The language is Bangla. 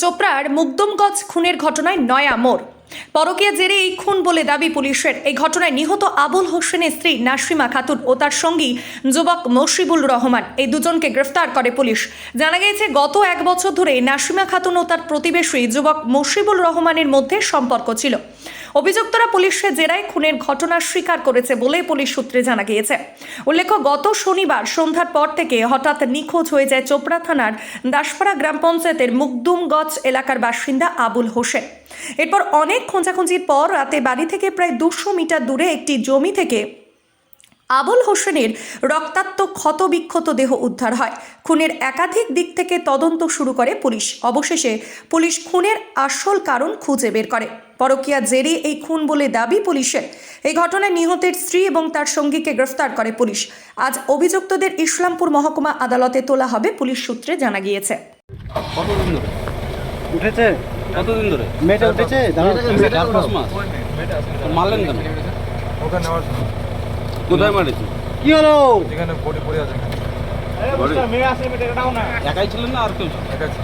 চোপড়ার মুগদমগঞ্জ খুনের ঘটনায় নয়া মোড়। পরকীয়া জেরে এই খুন বলে দাবি পুলিশের। এই ঘটনায় নিহত আবুল হোসেনের স্ত্রী নাসিমা খাতুন ও তার সঙ্গী যুবক মশিবুল রহমান এই দুজনকে গ্রেফতার করে পুলিশ। জানা গিয়েছে, গত এক বছর ধরে নাসিমা খাতুন ও তার প্রতিবেশী যুবক মশিবুল রহমানের মধ্যে সম্পর্ক ছিল। অভিযুক্তরা পুলিশে জেরায় খুনের ঘটনা স্বীকার করেছে বলে পুলিশ সূত্রে জানা গিয়েছে। উল্লেখ্য, গত শনিবার সন্ধ্যার পর থেকে হঠাৎ নিখোঁজ হয়ে যায় চোপড়া থানার দাসপাড়া গ্রাম পঞ্চায়েতের মুকদুমগঞ্জ এলাকার বাসিন্দা আবুল হোসেন। এরপর অনেক খোঁজাখুঁজির পর রাতে বাড়ি থেকে প্রায় দুশো মিটার দূরে একটি জমি থেকে আবুল হোসেনের রক্তাক্ত ক্ষতবিক্ষত দেহ উদ্ধার হয়। খুনের একাধিক দিক থেকে তদন্ত শুরু করে পুলিশ। অবশেষে পুলিশ খুনের আসল কারণ খুঁজে বের করে। পরকিয়া জেরে এই খুন বলে দাবি পুলিশের। এই ঘটনায় নিহতের স্ত্রী এবং তার সঙ্গীকে গ্রেফতার করে পুলিশ। আজ অভিযুক্তদের ইসলামপুর মহকুমা আদালতে তোলা হবে পুলিশ সূত্রে জানা গিয়েছে। কতদিন ধরে? উঠেছে। কতদিন ধরে? মেয়েটা উঠেছে? মারলেন কেন? জন্য কোথায় মারেছি কি হলো? যেখানে পড়ে পড়ে আছে একাই ছিলেন না আর কেউ ছিল? ঠিক আছে